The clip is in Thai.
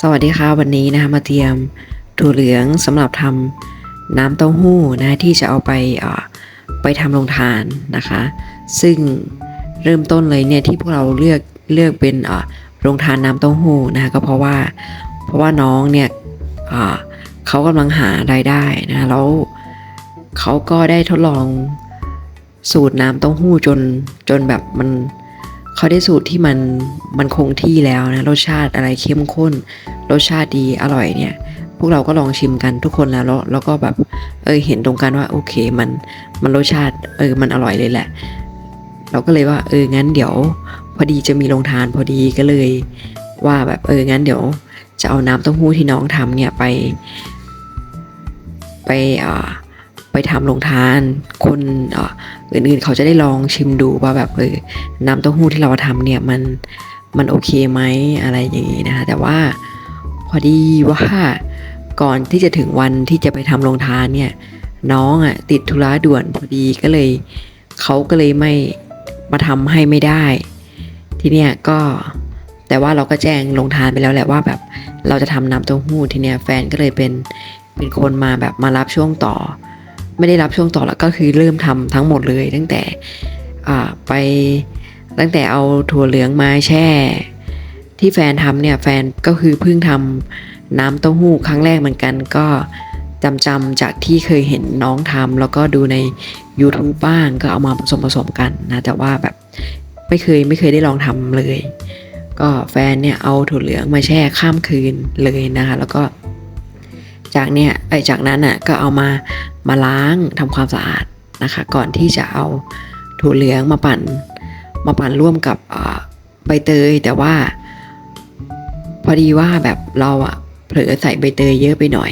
สวัสดีค่ะวันนี้นะคะมาเตรียมถั่วเหลืองสำหรับทำน้ำเต้าหู้นะที่จะเอาไปไปทำโรงทานนะคะ ซึ่งเริ่มต้นเลยเนี่ยที่พวกเราเลือกเลือกเป็นโรงทานน้ำเต้าหู้นะคะก็เพราะว่าเพราะว่าน้องเนี่ยเอ่อเขากำลังหารายได้นะแล้วเขาก็ได้ทดลองสูตรน้ำเต้าหู้จนจนแบบมัน เขาได้สูตรที่มันมันคงที่แล้วนะรสชาติอะไรเข้มข้น รสชาติดีอร่อยเนี่ย พวกเราก็ลองชิมกันทุกคนแล้ว แล้วก็แบบเออเห็นตรงกันว่าโอเคมันมันรสชาติเออมันอร่อยเลยแหละ เราก็เลยว่าเอองั้นเดี๋ยว พอดีจะมีโรงทานพอดีก็เลย ว่าแบบเอองั้นเดี๋ยว จะเอาน้ำเต้าหู้ที่น้องทำเนี่ยไป ไปอ่า ไปทำโรงทาน คนอื่นๆ เขาจะได้ลองชิมดูว่าแบบเออน้ำเต้าหู้ที่เราทำเนี่ยมันมันโอเคไหมอะไรอย่างงี้นะคะแต่ว่าพอดีว่าก่อนที่จะถึงวันที่จะไปทำโรงทานเนี่ยน้องอะติดธุระด่วนพอดีก็เลยเขาก็เลยไม่มาทำให้ไม่ได้ ทีเนี้ยก็แต่ว่าเราก็แจ้งลงทานไปแล้วแหละว่าแบบเราจะทำน้ำเต้าหู้ทีเนี้ยแฟนก็เลยเป็นเป็นคนมาแบบมารับช่วงต่อ ไม่ได้รับช่วงต่อแล้วก็คือเริ่มทำทั้งหมดเลย ตั้งแต่ไปตั้งแต่เอาถั่วเหลืองมาแช่ ที่แฟนทำเนี่ยแฟนก็คือเพิ่งทำน้ำเต้าหู้ครั้งแรกเหมือนกันก็จำจำจากที่เคยเห็นน้องทำแล้วก็ดูใน YouTube บ้างก็เอามาผสมผสมกันนะ แต่ว่าแบบไม่เคยไม่เคยได้ลองทำเลย ก็แฟนเนี่ยเอาถั่วเหลืองมาแช่ข้ามคืนเลยนะคะ แล้วก็ จากเนี่ยไอจากนั้นอะก็เอามามาล้างทำความสะอาดนะคะ ก่อนที่จะเอาถั่วเหลืองมาปั่น มาปั่นร่วมกับใบเตย แต่ว่า พอดีว่าแบบเราอะเผลอใส่ใบเตยเยอะไปหน่อย